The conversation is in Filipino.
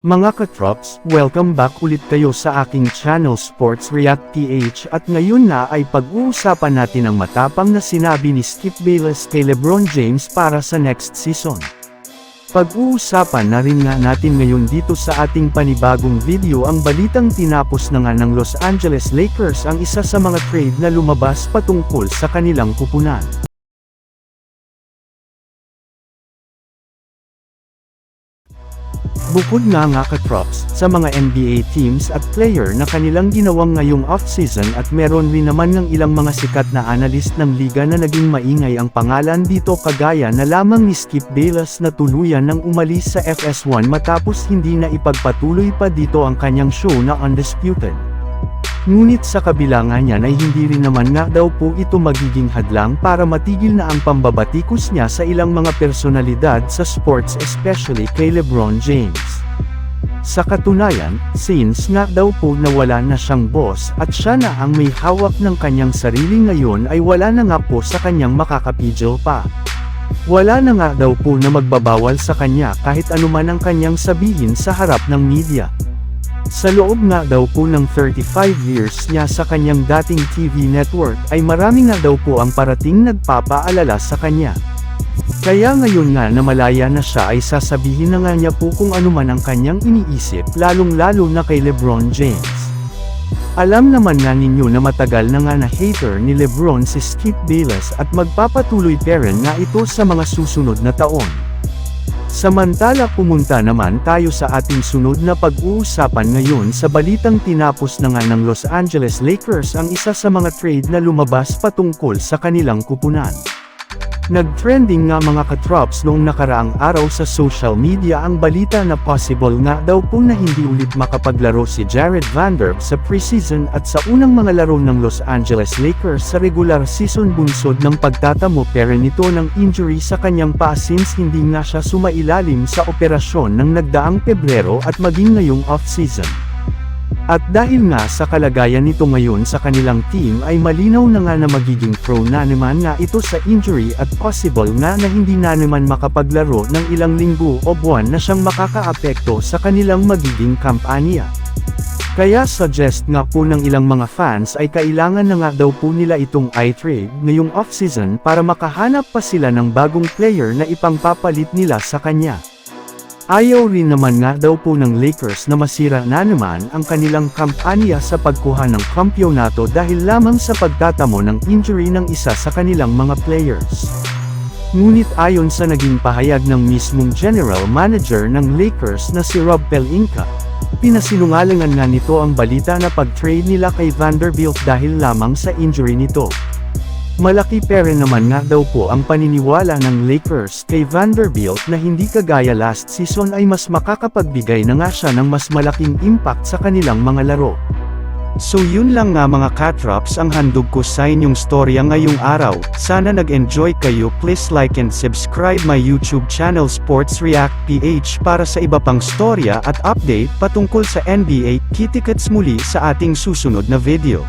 Mga katrops, welcome back ulit kayo sa aking channel Sports React PH at ngayon na ay pag-uusapan natin ang matapang na sinabi ni Skip Bayless kay LeBron James para sa next season. Pag-uusapan na rin nga natin ngayon dito sa ating panibagong video ang balitang tinapos na nga ng Los Angeles Lakers ang isa sa mga trade na lumabas patungkol sa kanilang kupunan. Bukod nga nga ka-trops, sa mga NBA teams at player na kanilang ginawang ngayong off-season at meron rin naman ng ilang mga sikat na analyst ng liga na naging maingay ang pangalan dito kagaya na lamang ni Skip Bayless na tuluyan ng umalis sa FS1 matapos hindi na ipagpatuloy pa dito ang kanyang show na Undisputed. Ngunit sa kabilangan niyan ay hindi rin naman nga daw po ito magiging hadlang para matigil na ang pambabatikos niya sa ilang mga personalidad sa sports especially kay Lebron James. Sa katunayan, since nga daw po nawala na siyang boss at siya na ang may hawak ng kanyang sarili ngayon ay wala na nga po sa kanyang makakapidyo pa. Wala na nga daw po na magbabawal sa kanya kahit anuman ang kanyang sabihin sa harap ng media. Sa loob nga daw po ng 35 years niya sa kanyang dating TV network ay marami nga daw po ang parating nagpapaalala sa kanya. Kaya ngayon nga na malaya na siya ay sasabihin na nga niya po kung ano man ang kanyang iniisip lalong lalo na kay Lebron James. Alam naman nga ninyo na matagal na nga na hater ni Lebron si Skip Bayless at magpapatuloy pa rin nga ito sa mga susunod na taon. Samantala pumunta naman tayo sa ating sunod na pag-uusapan ngayon sa balitang tinapos na nga ng Los Angeles Lakers ang isa sa mga trade na lumabas patungkol sa kanilang kupunan. Nag-trending nga mga katrops noong nakaraang araw sa social media ang balita na possible nga daw po na hindi ulit makapaglaro si Jared Vanderbilt sa preseason at sa unang mga laro ng Los Angeles Lakers sa regular season bunsod ng pagtatamo pero nito ng injury sa kanyang paa since hindi nga siya sumailalim sa operasyon ng nagdaang Pebrero at maging ngayong off-season. At dahil nga sa kalagayan nito ngayon sa kanilang team ay malinaw na nga na magiging prone na naman nga ito sa injury at possible nga na hindi na naman makapaglaro ng ilang linggo o buwan na siyang makakaapekto sa kanilang magiging kampanya. Kaya suggest nga po ng ilang mga fans ay kailangan na nga daw po nila itong i-trade ngayong off-season para makahanap pa sila ng bagong player na ipangpapalit nila sa kanya. Ayaw rin naman nga daw po ng Lakers na masira na naman ang kanilang kampanya sa pagkuha ng kampyonato dahil lamang sa pagtatamo ng injury ng isa sa kanilang mga players. Ngunit ayon sa naging pahayag ng mismong general manager ng Lakers na si Rob Pelinka, pinasinungalingan nga nito ang balita na pag-trade nila kay Vanderbilt dahil lamang sa injury nito. Malaki pera naman nga daw po ang paniniwala ng Lakers kay Vanderbilt na hindi kagaya last season ay mas makakapagbigay na nga siya ng mas malaking impact sa kanilang mga laro. So yun lang nga mga katrops ang handog ko sa inyong storya ngayong araw, sana nag-enjoy kayo please like and subscribe my YouTube channel Sports React PH para sa iba pang storya at update patungkol sa NBA, kitikets muli sa ating susunod na video.